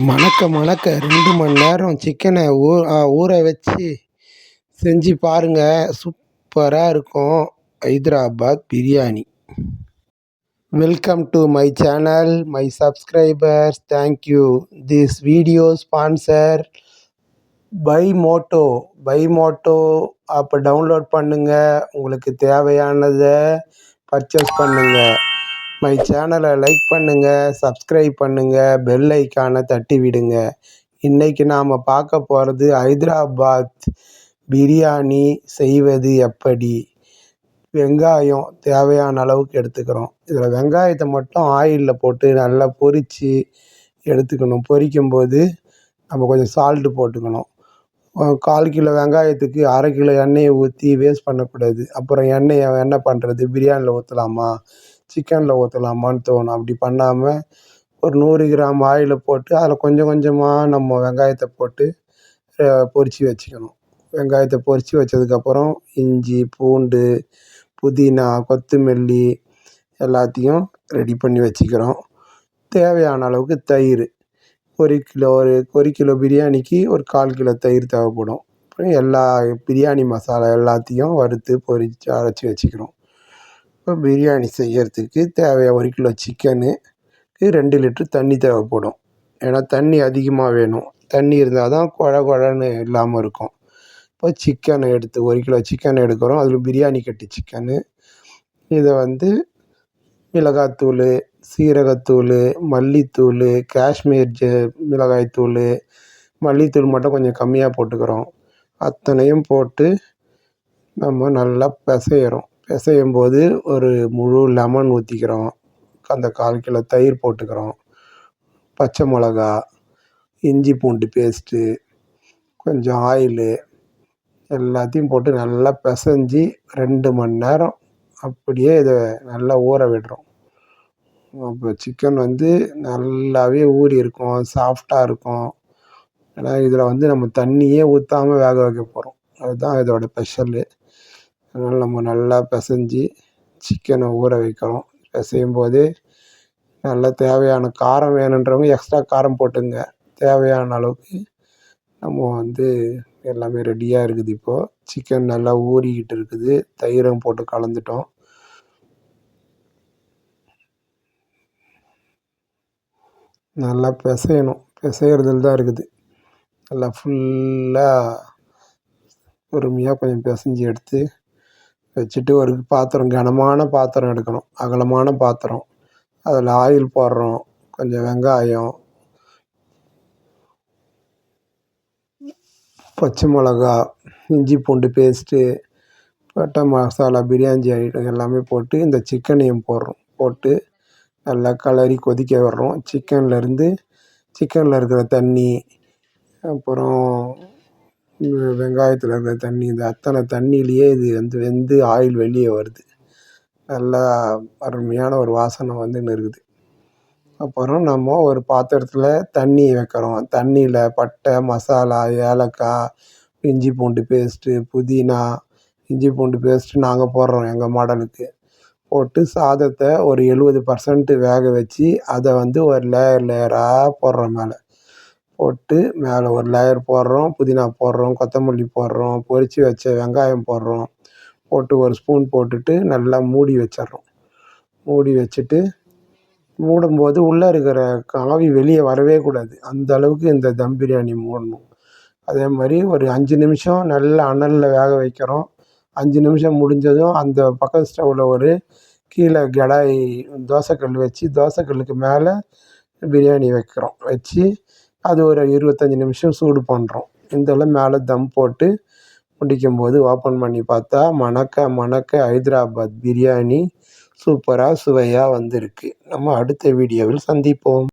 மணக்க மணக்க ரெண்டு மணி நேரம் சிக்கனை ஊ ஊற வச்சு செஞ்சு பாருங்கள் சூப்பராக இருக்கும். Hyderabad biryani. Welcome to my channel my subscribers thank you this video sponsor by Moto by Moto அப்போ டவுன்லோட் பண்ணுங்கள் உங்களுக்கு தேவையானதை பர்ச்சேஸ் பண்ணுங்கள் மை சேனலை லைக் பண்ணுங்கள் சப்ஸ்கிரைப் பண்ணுங்கள் பெல் ஐக்கானை தட்டி விடுங்க. இன்றைக்கி நாம் பார்க்க போகிறது ஹைதராபாத் பிரியாணி செய்வது எப்படி? வெங்காயம் தேவையான அளவுக்கு எடுத்துக்கிறோம். இதில் வெங்காயத்தை மட்டும் ஆயிலில் போட்டு நல்லா பொரித்து எடுத்துக்கணும். பொரிக்கும்போது நம்ம கொஞ்சம் சால்ட்டு போட்டுக்கணும். கால் கிலோ வெங்காயத்துக்கு அரை கிலோ எண்ணெயை ஊற்றி வேஸ்ட் பண்ணக்கூடாது. அப்புறம் எண்ணெயை என்ன பண்ணுறது பிரியாணியில் ஊற்றலாமா சிக்கனில் ஊற்றலாமான்னு தோணும் அப்படி பண்ணாமல் ஒரு நூறு கிராம் ஆயிலை போட்டு அதில் கொஞ்சம் கொஞ்சமாக நம்ம வெங்காயத்தை போட்டு பொரித்து வச்சுக்கணும். வெங்காயத்தை பொரித்து வச்சதுக்கப்புறம் இஞ்சி பூண்டு புதினா கொத்தமல்லி எல்லாத்தையும் ரெடி பண்ணி வச்சுக்கிறோம். தேவையான அளவுக்கு தயிர். ஒரு கிலோ ஒரு ஒரு கிலோ பிரியாணிக்கு ஒரு கால் கிலோ தயிர் தேவைப்படும். அப்புறம் எல்லா பிரியாணி மசாலா எல்லாத்தையும் வறுத்து பொரித்து அரைச்சி வச்சுக்கிறோம். இப்போ பிரியாணி செய்கிறதுக்கு தேவையாக ஒரு கிலோ சிக்கனுக்கு ரெண்டு லிட்ரு தண்ணி தேவைப்படும். ஏன்னா தண்ணி அதிகமாக வேணும். தண்ணி இருந்தால் தான் குழ குழன்னு இல்லாமல் இருக்கும். இப்போ சிக்கனை எடுத்து ஒரு கிலோ சிக்கன் எடுக்கிறோம். அதில் பிரியாணி கட்டி சிக்கனு இதை வந்து மிளகாத்தூள் சீரகத்தூள் மல்லித்தூள் காஷ்மீர் ஜ மிளகாய்த்தூள் மல்லித்தூள் மட்டும் கொஞ்சம் கம்மியாக போட்டுக்கிறோம். அத்தனையும் போட்டு நம்ம நல்லா பிசையிறோம். பிசையும் போது ஒரு முழு லெமன் ஊற்றிக்கிறோம் அந்த கால் கிலோ தயிர் போட்டுக்கிறோம். பச்சை மிளகா இஞ்சி பூண்டு பேஸ்ட்டு கொஞ்சம் ஆயிலு எல்லாத்தையும் போட்டு நல்லா பிசைஞ்சி ரெண்டு மணி நேரம் அப்படியே இதை நல்லா ஊற விடுறோம். அப்போ சிக்கன் வந்து நல்லாவே ஊறி இருக்கும் சாஃப்டாக இருக்கும். ஏன்னா இதில் வந்து நம்ம தண்ணியே ஊற்றாமல் வேக வைக்க போகிறோம் அதுதான் இதோட ஸ்பெஷலு அதனால் நம்ம நல்லா பிசைஞ்சி சிக்கனை ஊற வைக்கிறோம் பிசையும் போது நல்லா தேவையான காரம் வேணுன்றவங்க எக்ஸ்ட்ரா காரம் போட்டுங்க. தேவையான அளவுக்கு நம்ம வந்து எல்லாமே ரெடியாக இருக்குது இப்போது சிக்கன் நல்லா ஊறிக்கிட்டு இருக்குது. தயிரும் போட்டு கலந்துட்டோம். நல்லா பிசையணும். பிசையிறதுல தான் இருக்குது. நல்லா ஃபுல்லாக பொறுமையாக கொஞ்சம் பிசைஞ்சி எடுத்து வச்சுட்டு ஒரு பாத்திரம் கனமான பாத்திரம் எடுக்கணும். அகலமான பாத்திரம். அதில் ஆயில் போடுறோம். கொஞ்சம் வெங்காயம். பச்சை மிளகா இஞ்சி பூண்டு பேஸ்ட்டு பட்டை மசாலா பிரியாணி ஐட்டம் எல்லாமே போட்டு இந்த சிக்கனையும் போடுறோம். போட்டு நல்லா கலரி கொதிக்க விடுறோம். சிக்கன்லேருந்து சிக்கனில் இருக்கிற தண்ணி அப்புறம் வெங்காயத்தில் இருக்கிற தண்ணி இந்த அத்தனை தண்ணியிலேயே இது வந்து வெந்து ஆயில் வெளியே வருது. நல்லா அருமையான ஒரு வாசனை வந்துன்னு இருக்குது. அப்புறம் நம்ம ஒரு பாத்திரத்தில் தண்ணி வைக்கிறோம். தண்ணியில் பட்டை மசாலா ஏலக்காய் இஞ்சி பூண்டு பேஸ்ட்டு புதினா இஞ்சி பூண்டு பேஸ்ட்டு நாங்கள் போடுறோம் எங்கள் மாடலுக்கு. போட்டு சாதத்தை ஒரு எழுபது பர்சன்ட்டு வேக வச்சு அதை வந்து ஒரு லேயர் லேயராக போடுறோம் மேலே. போட்டு மேலே ஒரு லேயர் போடுறோம் புதினா போடுறோம் கொத்தமல்லி போடுறோம் பொரித்து வச்ச வெங்காயம் போடுறோம். போட்டு ஒரு ஸ்பூன் போட்டுட்டு நல்லா மூடி வச்சிடுறோம். மூடி வச்சுட்டு மூடும்போது உள்ளே இருக்கிற ஆவி வெளியே வரவே கூடாது. அந்த அளவுக்கு இந்த தம் பிரியாணி மூடணும். அதே மாதிரி ஒரு அஞ்சு நிமிஷம் நல்லா அனலில் வேக வைக்கிறோம். அஞ்சு நிமிஷம் முடிஞ்சதும் அந்த பக்கத்து ஸ்டவ்வில் ஒரு கீழே கடாய் தோசைக்கல் வச்சு தோசைக்கல்லுக்கு மேலே பிரியாணி வைக்கிறோம். வச்சு அது ஒரு இருபத்தஞ்சி நிமிஷம் சூடு பண்ணுறோம் இதில் மேலே தம் போட்டு முடிக்கும்போது ஓப்பன் பண்ணி பார்த்தா மணக்க மணக்க ஹைதராபாத் பிரியாணி சூப்பராக சுவையாக வந்திருக்கு. நம்ம அடுத்த வீடியோவில் சந்திப்போம்.